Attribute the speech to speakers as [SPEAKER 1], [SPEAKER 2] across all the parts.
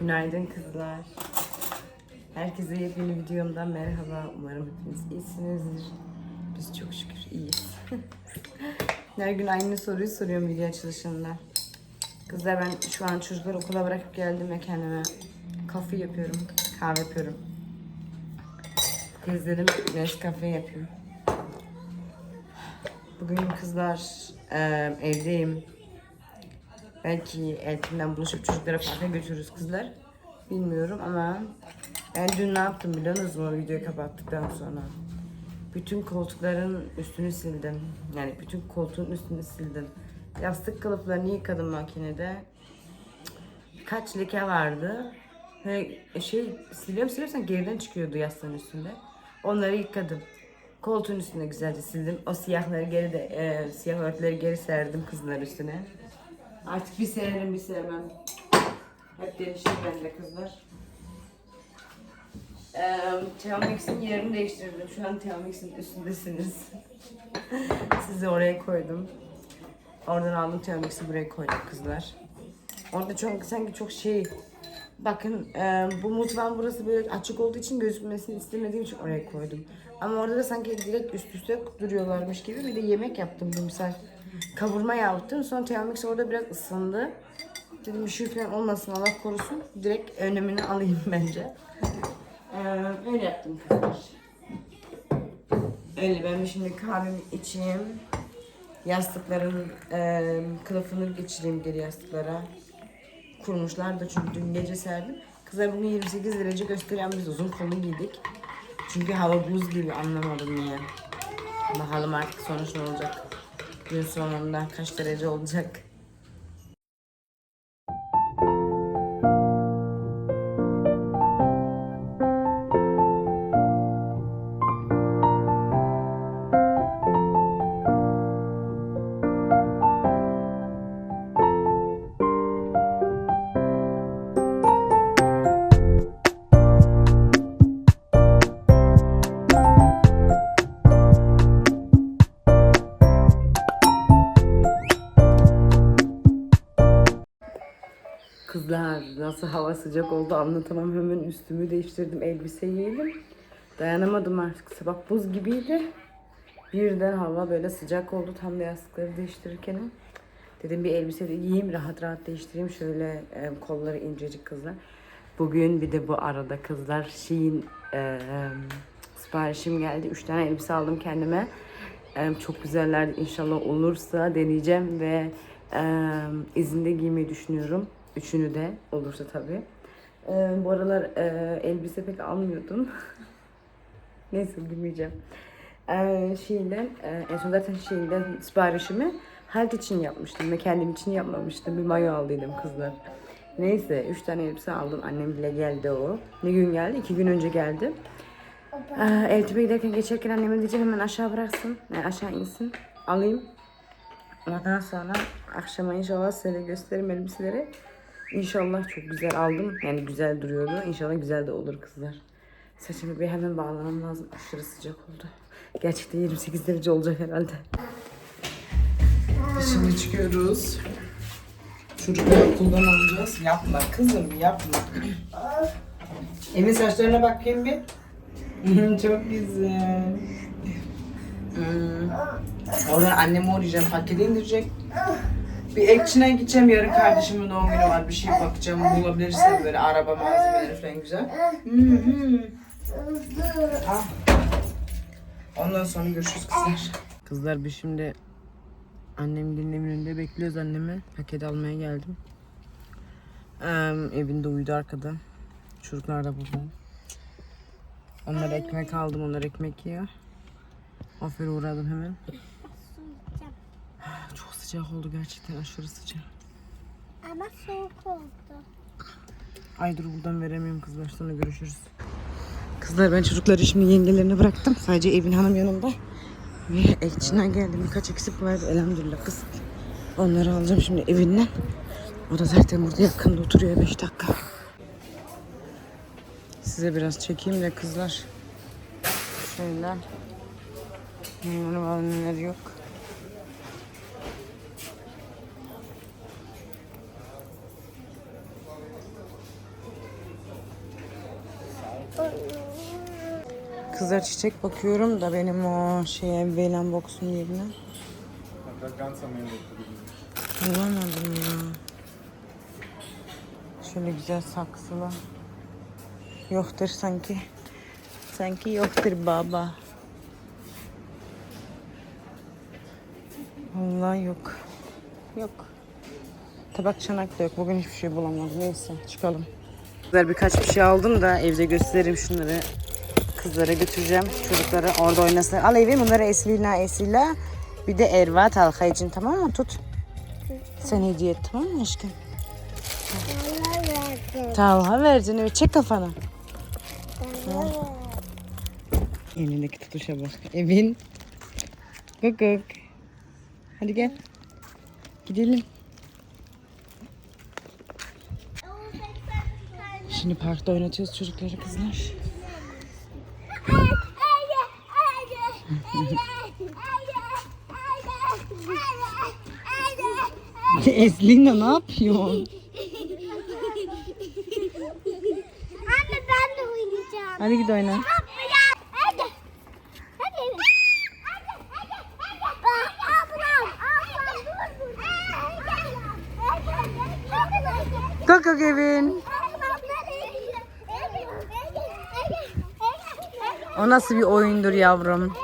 [SPEAKER 1] Günaydın kızlar. Herkese yepyeni videomdan merhaba. Umarım hepiniz iyisinizdir. Biz çok şükür iyiyiz. Her gün aynı soruyu soruyorum video açılışında. Kızlar ben şu an çocukları okula bırakıp geldim ve kendime kahve yapıyorum. Kahve yapıyorum. Teyzelerim Nescafe yapıyor. Bugün kızlar evdeyim. Belki Eltim'den buluşup çocuklara parka götürürüz kızlar. Bilmiyorum ama ben dün ne yaptım biliyor musunuz o videoyu kapattıktan sonra? Bütün koltukların üstünü sildim. Yani bütün koltuğun üstünü sildim. Yastık kılıflarını yıkadım makinede. Birkaç leke vardı. Ve şey siliyorum siliyorsan geriden çıkıyordu yastığın üstünde. Onları yıkadım. Koltuğun üstüne güzelce sildim. O siyahları geri de e, siyah örtüleri geri serdim kızlar üstüne. Artık bir sererim bir sevmem. Hep değişir bende kızlar. Ee, Teomix'in yerini değiştirdim. Şu an Teomix'in üstündesiniz. Sizi oraya koydum. Oradan aldım Teomix'i buraya koydum kızlar. Orada çok sanki çok şey Bakın e, bu mutfağın burası böyle açık olduğu için gözükmesini istemediğim için oraya koydum. Ama orada da sanki direkt üst üste duruyorlarmış gibi bir de yemek yaptım bir misal. Kavurma yaptım. Sonra Teomix orada biraz ısındı. Dedim falan olmasın Allah korusun. Direkt önlemini alayım bence. Ee, öyle yaptım kızlar. Öyle ben şimdi kahvemi içeyim. Yastıkların e, kılıfını geçireyim geri yastıklara. Kurmuşlar da çünkü dün gece serdim. Kızlar bugün 28 derece gösteren biz uzun kollu giydik. Çünkü hava buz gibi anlamadım niye. Bakalım artık sonuç ne olacak. Gün sonunda kaç derece olacak. Nasıl hava sıcak oldu anlatamam. Hemen üstümü değiştirdim. Elbise giydim. Dayanamadım artık. Sabah buz gibiydi. Birden hava böyle sıcak oldu. Tam da yastıkları değiştirirken. Dedim bir elbise de giyeyim. Rahat rahat değiştireyim. Şöyle e, kolları incecik kızlar. Bugün bir de bu arada kızlar Shein e, siparişim geldi. Üç tane elbise aldım kendime. E, çok güzellerdi. İnşallah olursa deneyeceğim ve e, izinde giymeyi düşünüyorum. Üçünü de olursa tabii. E, bu aralar e, elbise pek almıyordum. Neyse gülmeyeceğim. E, şeyden, e, en son zaten şeyden siparişimi halt için yapmıştım ve kendim için yapmamıştım. Bir mayo aldıydım kızlar. Neyse üç tane elbise aldım. Annem bile geldi o. Ne gün geldi? İki gün önce geldi. Ee, Eltipe giderken geçerken anneme diyeceğim hemen aşağı bıraksın. Yani aşağı insin. Alayım. Ondan sonra akşama inşallah size gösteririm elbiseleri. İnşallah çok güzel aldım. Yani güzel duruyordu. İnşallah güzel de olur kızlar. Saçımı bir hemen bağlamam lazım. Aşırı sıcak oldu. Gerçekten 28 derece olacak herhalde.
[SPEAKER 2] Şimdi çıkıyoruz. Çocukları okuldan alacağız. Yapma kızım yapma. Emin saçlarına bakayım bir. Çok güzel. Hmm. Oradan annemi uğrayacağım, paketi indirecek. Bir ekçine gideceğim yarın kardeşimin doğum günü var. Bir şey bakacağım bulabilirsem böyle araba malzemeleri falan güzel. Hı hı. Al. Ondan sonra görüşürüz kızlar.
[SPEAKER 1] Kızlar biz şimdi annem dinlemin önünde bekliyoruz annemi. Paket almaya geldim. Ee, evinde uyudu arkada. Çocuklar da burada. Onlara ekmek aldım. Onlar ekmek yiyor. Aferin uğradım hemen. Çok sıcak oldu gerçekten aşırı sıcak.
[SPEAKER 3] Ama soğuk oldu.
[SPEAKER 1] Ay dur buradan veremiyorum kızlar sonra görüşürüz. Kızlar ben çocukları şimdi yengelerine bıraktım. Sadece evin hanım yanımda. Ve ekçinden geldim. Birkaç eksik vardı elhamdülillah kız. Onları alacağım şimdi evinden. O da zaten burada yakında oturuyor 5 dakika. Size biraz çekeyim de kızlar. Şöyle. Var neler yok. Kızlar çiçek bakıyorum da benim o şeye Veylan Box'un yerine. Bulamadım ya. Şöyle güzel saksılı. Yoktur sanki. Sanki yoktur baba. Vallahi yok. Yok. Tabak çanak da yok. Bugün hiçbir şey bulamadım. Neyse çıkalım. Birkaç bir şey aldım da evde gösteririm şunları. Kızlara götüreceğim. Çocuklara orada oynasın. Al evi bunları Eslina Esila. Bir de Erva Talha için tamam mı? Tut. Sen hediye et tamam mı aşkım? Talha vereceksin evet çek kafana. Elindeki tutuşa bak. Evin. Gık Hadi gel. Gidelim. Şimdi parkta oynatıyoruz çocukları kızlar. Eslina ne yapıyorsun?
[SPEAKER 3] Anne ben de oynayacağım.
[SPEAKER 1] Hadi git oyna. Kaka Kevin. O nasıl bir oyundur yavrum?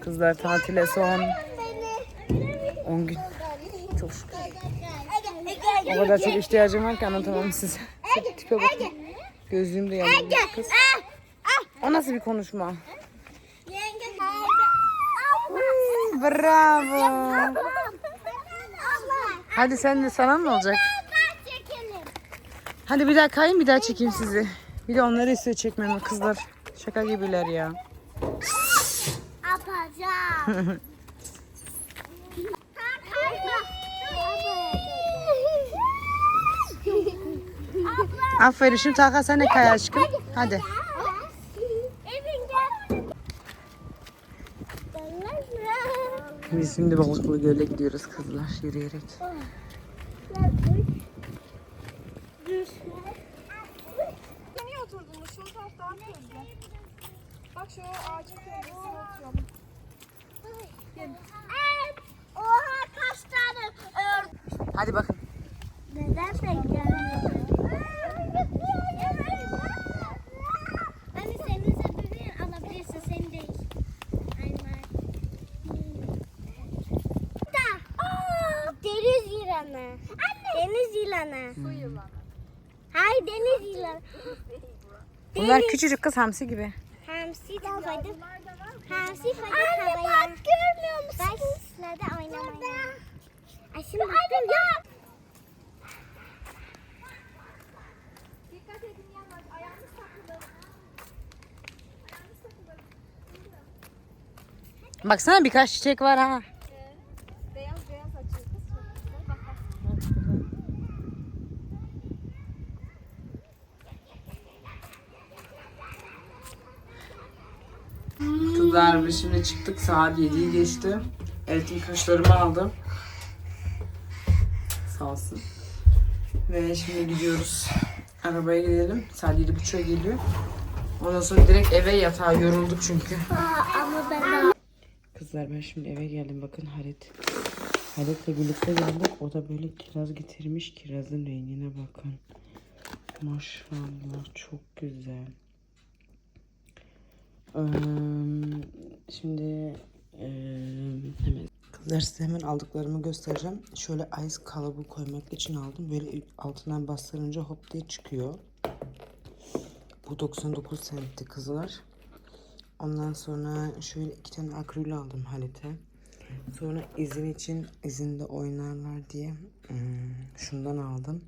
[SPEAKER 1] Kızlar tatile son kadar çok ihtiyacım var ki anlatamam size. Tipe bakın. Gözlüğüm de yanıyor kız. O nasıl bir konuşma? Bravo. Hadi sen de sana mı olacak? Hadi bir daha kayın bir daha çekeyim sizi. Bir de onları istiyor çekmemi kızlar. Şaka gibiler ya.
[SPEAKER 3] Yapacağım.
[SPEAKER 1] Aferin şimdi Talha sen de kay aşkım. Hadi.
[SPEAKER 3] Evin gel.
[SPEAKER 1] Biz şimdi Balıklı Göl'e gidiyoruz kızlar yürüyerek.
[SPEAKER 4] Niye oturdunuz? Şu taraf daha közde. Bak şu ağacın gölgesine oturalım.
[SPEAKER 3] Oha kaç tane.
[SPEAKER 1] Hadi bakın.
[SPEAKER 3] Neden bekliyorsun? Anne senin sebebini alabilirsin, senin değil. Aynen. Da. Aa, deniz yılanı. Anne. Deniz yılanı. Su yılanı. Hayır yılanı.
[SPEAKER 1] Bunlar küçücük kız hamsi gibi.
[SPEAKER 3] Hamsi de koydum. Hamsi koydum Anne bak görmüyor musun? Bak sizlerde oynamaya. Ay şimdi baktım ya.
[SPEAKER 4] Dikkat edin takılır. Ayağınız takılır.
[SPEAKER 1] Baksana birkaç çiçek var ha.
[SPEAKER 4] Beyaz beyaz açıyor kız. Çok güzel. Bak bak.
[SPEAKER 1] Kızlar biz şimdi çıktık saat 7'yi geçti. Eltim kaşlarımı aldım. Sağ olsun. Ve şimdi gidiyoruz. Arabaya gidelim. Saat 7.30'a geliyor. Ondan sonra direkt eve yatağa yorulduk çünkü.
[SPEAKER 3] Ama ben
[SPEAKER 1] Kızlar ben şimdi eve geldim. Bakın Halit. Halit'le birlikte geldik. O da böyle kiraz getirmiş. Kirazın rengine bakın. Maşallah çok güzel. Şimdi hemen Kızlar size hemen aldıklarımı göstereceğim. Şöyle ice kalıbı koymak için aldım. Böyle altından bastırınca hop diye çıkıyor. Bu 99 centti kızlar. Ondan sonra şöyle iki tane akril aldım Halit'e. Sonra izin için izinde oynarlar diye şundan aldım.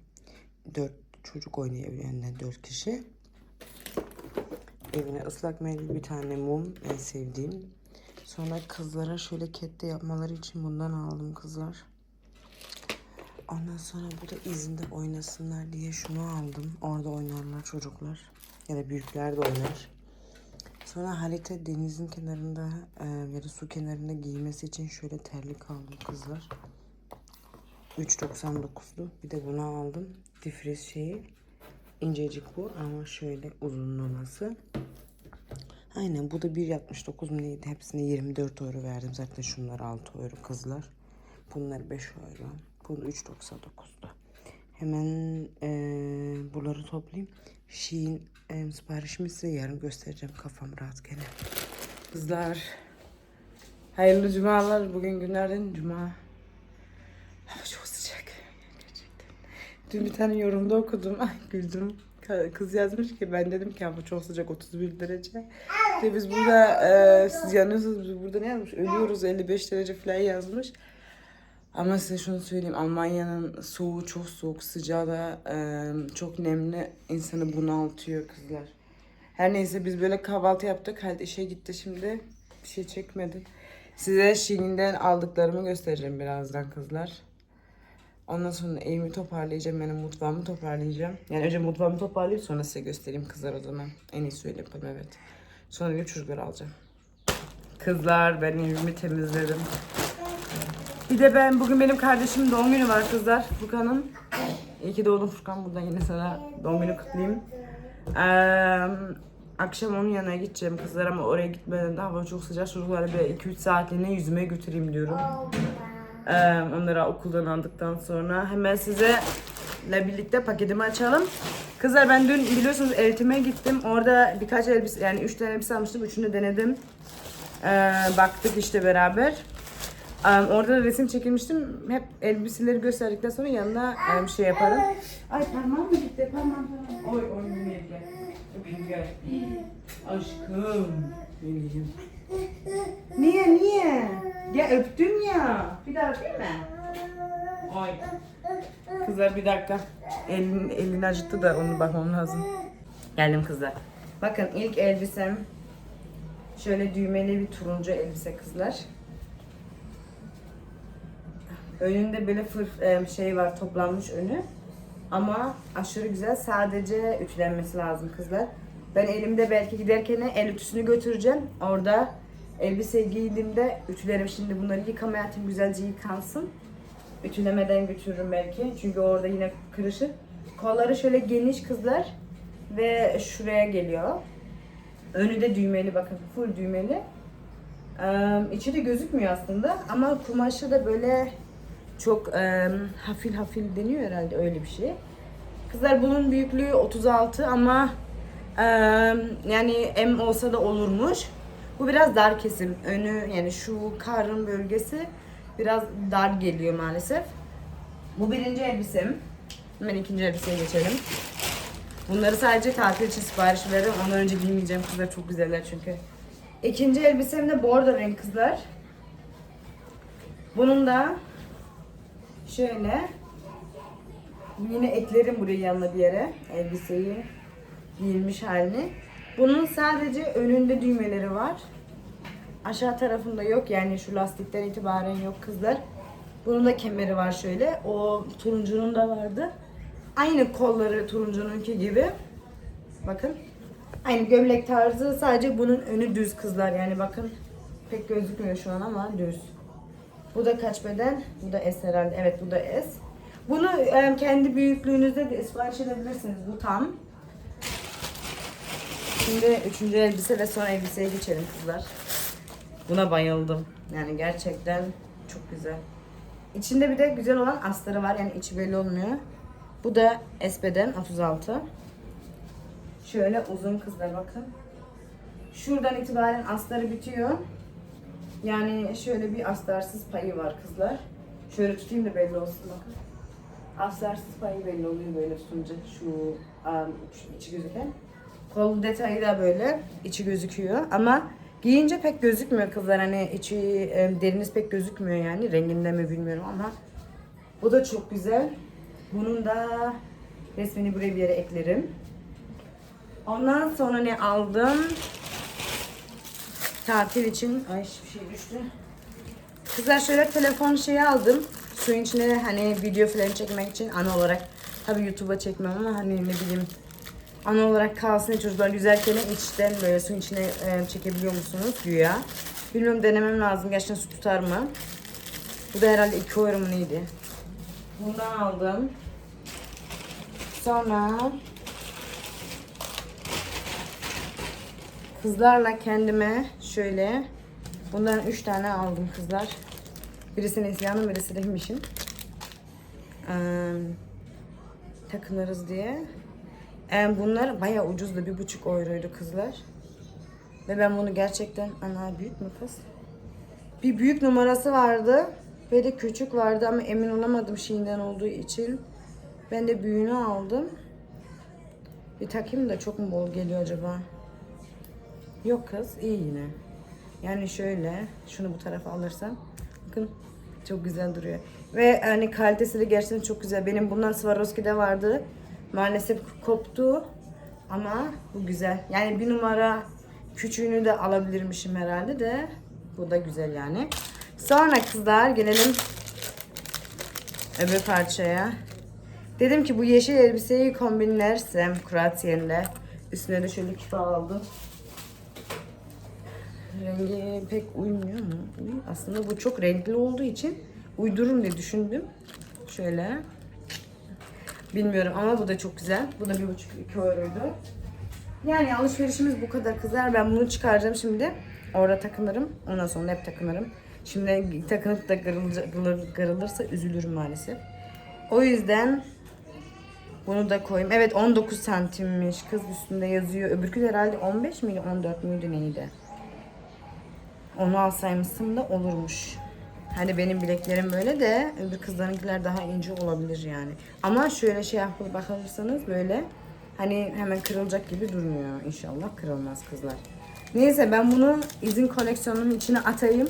[SPEAKER 1] Dört çocuk oynayabiliyor yani dört kişi. Evine ıslak mendil bir tane mum en sevdiğim. Sonra kızlara şöyle kette yapmaları için bundan aldım kızlar. Ondan sonra bu da izinde oynasınlar diye şunu aldım. Orada oynarlar çocuklar. Ya da büyükler de oynar. Sonra Halit'e denizin kenarında e, ya da su kenarında giymesi için şöyle terlik aldım kızlar. 3.99'du. Bir de bunu aldım. Difriz şeyi.
[SPEAKER 2] İncecik bu ama şöyle uzunlaması. Aynen bu da 1.69 mu? Hepsine 24 euro verdim. Zaten şunlar 6 euro kızlar. Bunlar 5 euro. Bunu 3.99'da. Hemen eee bunları toplayayım. Shein eee siparişimi size yarın göstereceğim. Kafam rahat gene.
[SPEAKER 1] Kızlar. Hayırlı cumalar. Bugün günlerden cuma. Çok. Dün bir tane yorumda okudum. Ay güldüm. Kız yazmış ki ben dedim ki hava çok sıcak 31 derece. De biz burada e, siz yanıyorsunuz biz burada ne yazmış? Ölüyoruz 55 derece falan yazmış. Ama size şunu söyleyeyim Almanya'nın soğuğu çok soğuk sıcağı da e, çok nemli insanı bunaltıyor kızlar. Her neyse biz böyle kahvaltı yaptık. Halit işe gitti şimdi. Bir şey çekmedim. Size Shein'den aldıklarımı göstereceğim birazdan kızlar. Ondan sonra evimi toparlayacağım. Yani mutfağımı toparlayacağım. Yani önce mutfağımı toparlayıp sonra size göstereyim kızlar o. En iyisi öyle yapalım evet. Sonra bir çocukları alacağım. Kızlar ben evimi temizledim. Bir de ben bugün benim kardeşimin doğum günü var kızlar. Furkan'ın. İyi ki doğdun Furkan. Buradan yine sana doğum günü kutlayayım. Eee, akşam onun yanına gideceğim kızlar ama oraya gitmeden de hava çok sıcak. Çocukları bir 2-3 saatliğine yüzmeye götüreyim diyorum. Onları okuldan aldıktan sonra hemen size birlikte paketimi açalım. Kızlar ben dün biliyorsunuz eğitime gittim. Orada birkaç elbise yani 3 tane elbise almıştım. Üçünü denedim. Eee, baktık işte beraber. Eee, orada da resim çekilmiştim. Hep elbiseleri gösterdikten sonra yanına bir şey yaparım. Ay parmağım mı gitti? Parmağım parmağım. Oy oy Münir gel. Öpeyim. Aşkım. Münir'im. Niye niye? Ya öptüm ya. Bir daha öpeyim mi? Oy. Kızlar bir dakika. Elin, elini acıttı da onu bakmam lazım. Geldim kızlar. Bakın ilk elbisem şöyle düğmeli bir turuncu elbise kızlar. Önünde böyle fır e, şey var toplanmış önü. Ama aşırı güzel. Sadece ütülenmesi lazım kızlar. Ben elimde belki giderken el ütüsünü götüreceğim. Orada elbise giydiğimde ütülerim. Şimdi bunları yıkamaya atayım güzelce yıkansın. Ütülemeden götürürüm belki. Çünkü orada yine kırışık. Kolları şöyle geniş kızlar. Ve şuraya geliyor. Önü de düğmeli bakın. Full düğmeli. Ee, içi de gözükmüyor aslında. Ama kumaşı da böyle çok e, hafif hafif deniyor herhalde öyle bir şey. Kızlar bunun büyüklüğü 36 ama yani M olsa da olurmuş. Bu biraz dar kesim. Önü yani şu karın bölgesi biraz dar geliyor maalesef. Bu birinci elbisem. Hemen ikinci elbiseye geçelim. Bunları sadece tatil için sipariş veririm. Ondan önce giymeyeceğim kızlar çok güzeller çünkü. İkinci elbisem de bordo renk kızlar. Bunun da Şöyle. Yine eklerim buraya yanına bir yere. Elbiseyi giyilmiş halini. Bunun sadece önünde düğmeleri var. Aşağı tarafında yok. Yani şu lastikten itibaren yok kızlar. Bunun da kemeri var şöyle. O turuncunun da vardı. Aynı kolları turuncununki gibi. Bakın. Aynı gömlek tarzı. Sadece bunun önü düz kızlar. Yani bakın pek gözükmüyor şu an ama düz. Bu da kaç beden? Bu da S herhalde. Evet bu da S. Bunu kendi büyüklüğünüzde de sipariş edebilirsiniz. Bu tam. Şimdi üçüncü elbise ve son elbiseye geçelim kızlar. Buna bayıldım. Yani gerçekten çok güzel. İçinde bir de güzel olan astarı var. Yani içi belli olmuyor. Bu da S beden 36. Şöyle uzun kızlar bakın. Şuradan itibaren astarı bitiyor. Yani şöyle bir astarsız payı var kızlar. Şöyle tutayım da belli olsun bakın. Astarsız payı belli oluyor böyle tutunca şu um, şu içi gözüken. Kol detayı da böyle içi gözüküyor ama giyince pek gözükmüyor kızlar hani içi e, deriniz pek gözükmüyor yani renginden mi bilmiyorum ama bu da çok güzel. Bunun da resmini buraya bir yere eklerim. Ondan sonra ne aldım? tatil için ay bir şey düştü. Kızlar şöyle telefon şeyi aldım. Suyun içine hani video falan çekmek için ana olarak. Tabii YouTube'a çekmem ama hani ne bileyim ana olarak kalsın diye çocuklar güzel kelime içten böyle suyun içine e, çekebiliyor musunuz güya. Bilmiyorum denemem lazım gerçekten su tutar mı? Bu da herhalde 2 euro mu neydi? Bundan aldım. Sonra kızlarla kendime şöyle bundan 3 tane aldım kızlar. Birisi Neslihan'ın birisi de Ee, takınırız diye. Bunlar bayağı ucuzdu. Bir buçuk euroydu kızlar. Ve ben bunu gerçekten... Ana büyük mü kız? Bir büyük numarası vardı. Ve de küçük vardı ama emin olamadım şeyinden olduğu için. Ben de büyüğünü aldım. Bir takayım da çok mu bol geliyor acaba? Yok kız iyi yine. Yani şöyle şunu bu tarafa alırsam bakın çok güzel duruyor. Ve hani kalitesi de gerçekten çok güzel. Benim bundan Swarovski'de vardı. Maalesef koptu. Ama bu güzel. Yani bir numara küçüğünü de alabilirmişim herhalde de. Bu da güzel yani. Sonra kızlar gelelim öbür parçaya. Dedim ki bu yeşil elbiseyi kombinlersem kuratiyenle. Üstüne de şöyle küpe aldım. Rengi pek uymuyor mu? Aslında bu çok renkli olduğu için uydururum diye düşündüm. Şöyle. Bilmiyorum ama bu da çok güzel. Bu da bir buçuk iki euroydu. Yani alışverişimiz bu kadar kızlar. Ben bunu çıkaracağım şimdi. Orada takınırım. Ondan sonra hep takınırım. Şimdi takınıp da kırılır- üzülürüm maalesef. O yüzden bunu da koyayım. Evet 19 santimmiş. Kız üstünde yazıyor. Öbürkü herhalde 15 miydi 14 müydü neydi? Onu alsaymışsın da olurmuş. Hani benim bileklerim böyle de öbür kızlarınkiler daha ince olabilir yani. Ama şöyle şey yapıp bakılırsanız böyle hani hemen kırılacak gibi durmuyor. İnşallah kırılmaz kızlar. Neyse ben bunu izin koleksiyonumun içine atayım.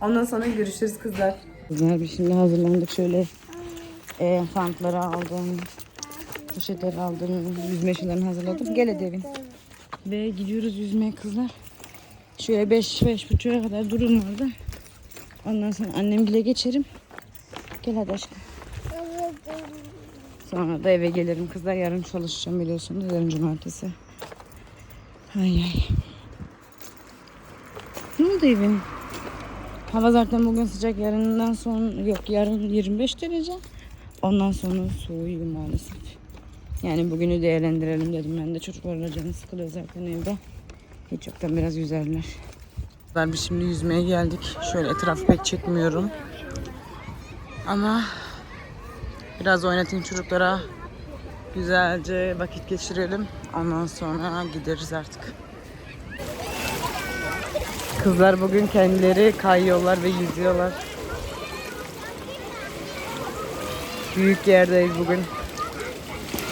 [SPEAKER 1] Ondan sonra görüşürüz kızlar. Kızlar bir şimdi hazırlandık şöyle e, fantları aldım. Poşetleri aldım. Yüzme şeylerini hazırladım. Gel hadi evin. Ve gidiyoruz yüzmeye kızlar. Şöyle 5 beş buçuğa kadar durun orada. Ondan sonra annemgile geçerim. Gel hadi aşkım. Sonra da eve gelirim kızlar. Yarın çalışacağım biliyorsunuz. Yarın cumartesi. Ay ay. Ne oldu evin? Hava zaten bugün sıcak. Yarından sonra yok yarın 25 derece. Ondan sonra soğuyor maalesef. Yani bugünü değerlendirelim dedim ben de. Çocuklarla canı sıkılıyor zaten evde. Hiç yoktan biraz yüzerler. Biz şimdi yüzmeye geldik. Şöyle etrafı pek çekmiyorum. Ama biraz oynatayım çocuklara. Güzelce vakit geçirelim. Ondan sonra gideriz artık. Kızlar bugün kendileri kayıyorlar ve yüzüyorlar. Büyük yerdeyiz bugün.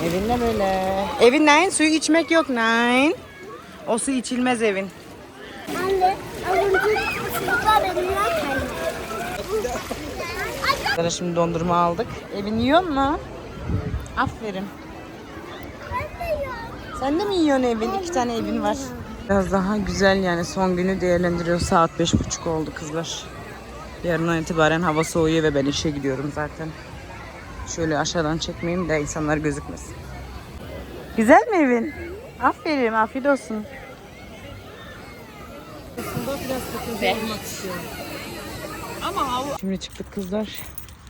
[SPEAKER 1] Evinde böyle. Evin neyin? Suyu içmek yok neyin? O su içilmez evin.
[SPEAKER 3] Anne,
[SPEAKER 1] Sana şimdi dondurma aldık. Evin yiyor mu? Aferin. Sen de mi yiyorsun evin? İki tane evin var. Biraz daha güzel yani son günü değerlendiriyor. Saat beş buçuk oldu kızlar. Yarından itibaren hava soğuyor ve ben işe gidiyorum zaten. Şöyle aşağıdan çekmeyeyim de insanlar gözükmesin. Güzel mi evin? Aferin, afiyet olsun. Şimdi çıktık kızlar.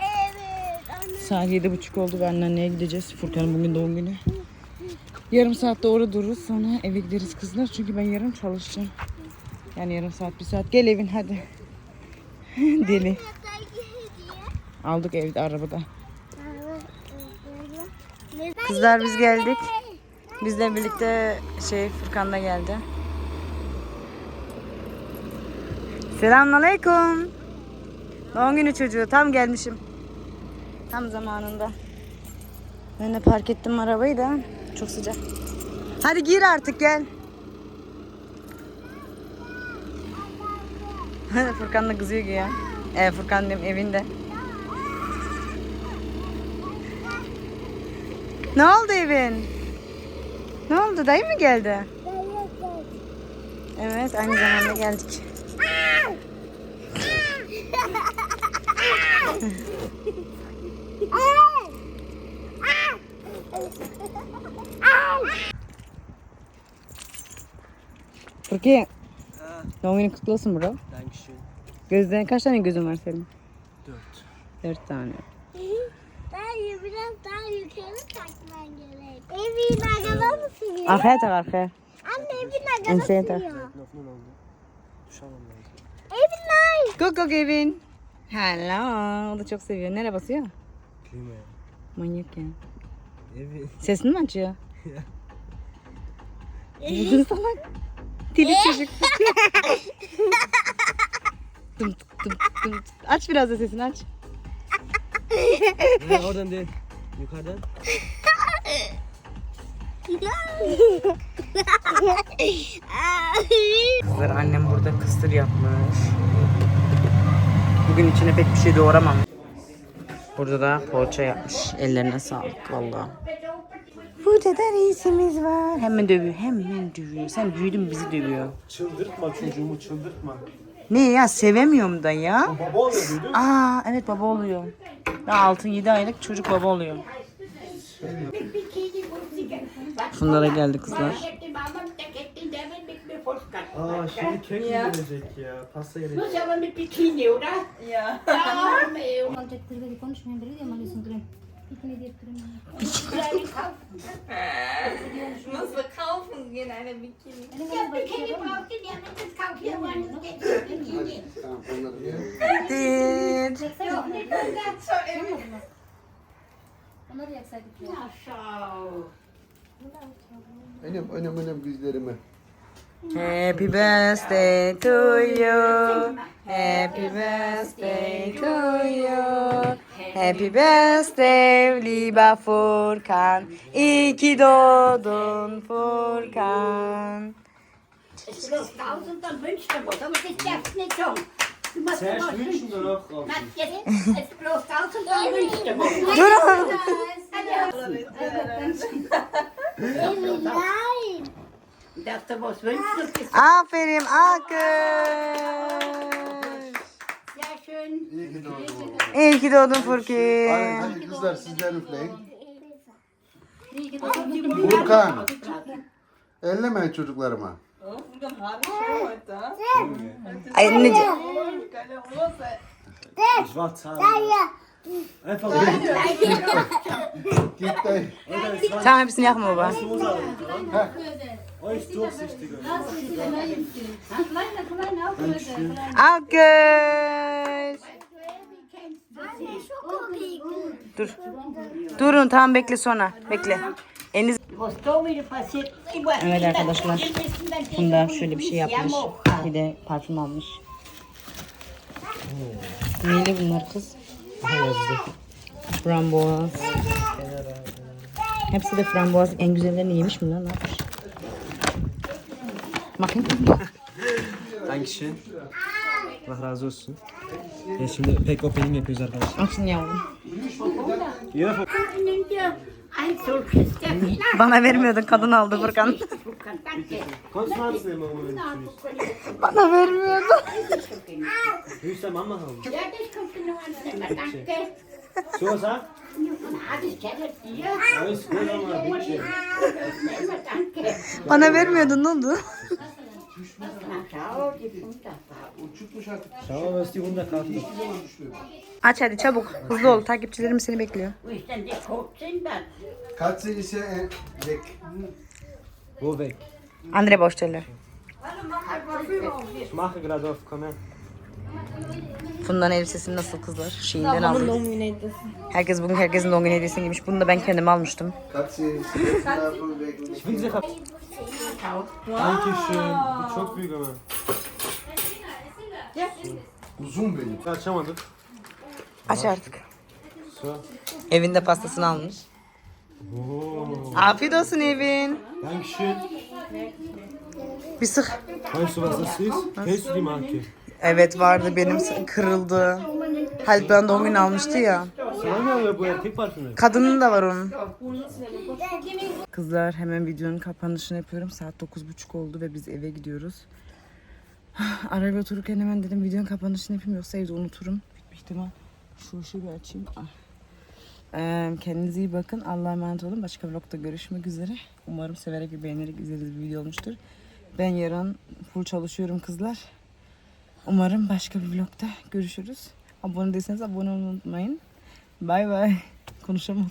[SPEAKER 3] Evet, anne.
[SPEAKER 1] Saat yedi buçuk oldu ve anneanneye gideceğiz. Furkan'ın bugün doğum günü. Yarım saat orada dururuz sonra eve gideriz kızlar. Çünkü ben yarın çalışacağım. Yani yarım saat bir saat. Gel evin hadi. Deli. Aldık evde arabada. Kızlar biz geldik. Bizle birlikte şey Furkan da geldi. Selamünaleyküm. Doğum günü çocuğu. Tam gelmişim. Tam zamanında. Ben de park ettim arabayı da. Çok sıcak. Hadi gir artık gel. Furkan da kızıyor ki ya. E, Furkan diyorum evinde. Ne oldu evin? Ne oldu? Dayı mı geldi? Evet, aynı zamanda geldik. Peki, doğum günün kutlu olsun bro.
[SPEAKER 5] Dankeschön.
[SPEAKER 1] Gözlerin kaç tane gözün var senin?
[SPEAKER 5] Dört.
[SPEAKER 1] Dört tane.
[SPEAKER 3] Daha biraz daha yukarı takman gerek. Evin araba mısın ya?
[SPEAKER 1] Arkaya tak arkaya.
[SPEAKER 3] Anne evin
[SPEAKER 1] Enseye tak.
[SPEAKER 3] Evler.
[SPEAKER 1] Go go Kevin. Hello. O da çok seviyor. Nereye basıyor?
[SPEAKER 5] Klimaya.
[SPEAKER 1] Manyak ya.
[SPEAKER 5] Evet.
[SPEAKER 1] Sesini mi açıyor? Salak. Deli çocuk. Dım tık dım tık dım tık. Aç biraz da sesini aç.
[SPEAKER 5] Ha, oradan değil. Yukarıdan.
[SPEAKER 1] Kızlar annem burada kısır yapmış. Bugün içine pek bir şey doğramam. Burada da poğaça yapmış. Ellerine sağlık valla. Burada da reisimiz var. Hemen dövüyor, hemen dövüyor. Sen büyüdün bizi dövüyor.
[SPEAKER 6] Çıldırtma çocuğumu çıldırtma.
[SPEAKER 1] Ne ya sevemiyorum da ya.
[SPEAKER 6] Baba oluyor duydun.
[SPEAKER 1] Aa evet baba oluyor. Daha 6-7 aylık çocuk baba oluyor. Funlara geldi kızlar.
[SPEAKER 6] Aa şimdi kek gelecek ya. Pasta gelecek.
[SPEAKER 7] Konuşmayın konuşmayın biri de mali sundurayım. Pikniğe diye durayım.
[SPEAKER 4] Nasıl kaufen gehen eine Bikini?
[SPEAKER 7] Onları yaksaydık ya.
[SPEAKER 8] Benim önüm önüm gözlerime.
[SPEAKER 1] Happy birthday to you. Happy birthday to you. Happy birthday lieber Furkan. İyi ki doğdun Furkan.
[SPEAKER 9] tausender aber das nicht. Du musst
[SPEAKER 6] Zuerst
[SPEAKER 9] immer
[SPEAKER 6] wünschen wir noch.
[SPEAKER 9] Na, jetzt, jetzt.
[SPEAKER 1] Dur. Aferin alkış.
[SPEAKER 9] sehr schön.
[SPEAKER 8] İyi ki doğdun.
[SPEAKER 1] İyi ki doğdun
[SPEAKER 8] Hadi,
[SPEAKER 1] Furkan.
[SPEAKER 8] hadi kızlar sizler üfleyin. Furkan. Ellemeyin çocuklarıma.
[SPEAKER 1] Ay anneciğim.
[SPEAKER 6] Ich war zahlen. Einfach
[SPEAKER 8] Git. De.
[SPEAKER 1] Tamam hepsini yakma baba.
[SPEAKER 6] Euch durchsichtiger.
[SPEAKER 1] Alkış. Dur. Durun tamam bekle sonra. Bekle. Eliniz... Evet arkadaşlar. Bunda şöyle bir şey yapmış. Bir de parfüm almış. Neyli bunlar kız? Framboaz. Hepsi de framboaz. En güzellerini yemiş mi lan? Ne yapmış? Bakayım.
[SPEAKER 5] Dankeschön. Allah razı olsun. Ya şimdi pek opening yapıyoruz arkadaşlar.
[SPEAKER 1] Açın yavrum.
[SPEAKER 5] Jeder
[SPEAKER 1] Bana vermiyordun kadın aldı Furkan.
[SPEAKER 6] Mit.
[SPEAKER 1] Bana vermiyordu.
[SPEAKER 6] Höchster Mama haben.
[SPEAKER 9] Ja, das kommt dir noch das die wunderbar.
[SPEAKER 8] Uçukmuş artık.
[SPEAKER 6] Schau mal, was die Wunderkarte ist.
[SPEAKER 1] Aç hadi çabuk. Hızlı ol. Takipçilerim seni bekliyor.
[SPEAKER 9] Wo ist denn die
[SPEAKER 8] weg.
[SPEAKER 5] Wo weg?
[SPEAKER 1] Andre Boşteler.
[SPEAKER 5] Ich mache gerade auf, komm her.
[SPEAKER 1] Funda'nın elbisesi nasıl kızlar? Şeyinden aldım. Herkes bugün herkesin doğum günü hediyesini giymiş. Bunu da ben kendim almıştım.
[SPEAKER 8] Katze ise etrafı weg.
[SPEAKER 5] Ich will sie ver...
[SPEAKER 6] Dankeschön. Bu çok büyük ama.
[SPEAKER 8] Uzun benim.
[SPEAKER 6] Açamadık.
[SPEAKER 1] Aç artık. Evinde pastasını almış.
[SPEAKER 6] Oh.
[SPEAKER 1] Afiyet olsun Evin.
[SPEAKER 6] Dankeschön.
[SPEAKER 1] Bir sık.
[SPEAKER 6] Weißt du, was das ist? Kennst du die Marke?
[SPEAKER 1] Evet vardı benim kırıldı. Halit bana doğum günü almıştı ya. Kadının da var onun. Kızlar hemen videonun kapanışını yapıyorum. Saat 9.30 oldu ve biz eve gidiyoruz. Arabaya otururken hemen dedim videonun kapanışını yapayım yoksa evde unuturum. Büyük ihtimal şu ışığı bir açayım. Ee, kendinize iyi bakın. Allah'a emanet olun. Başka vlogda görüşmek üzere. Umarım severek ve beğenerek izlediğiniz bir video olmuştur. Ben yarın full çalışıyorum kızlar. Umarım başka bir vlogda görüşürüz. Abone değilseniz abone olmayı unutmayın. Bay bay. Konuşamadım.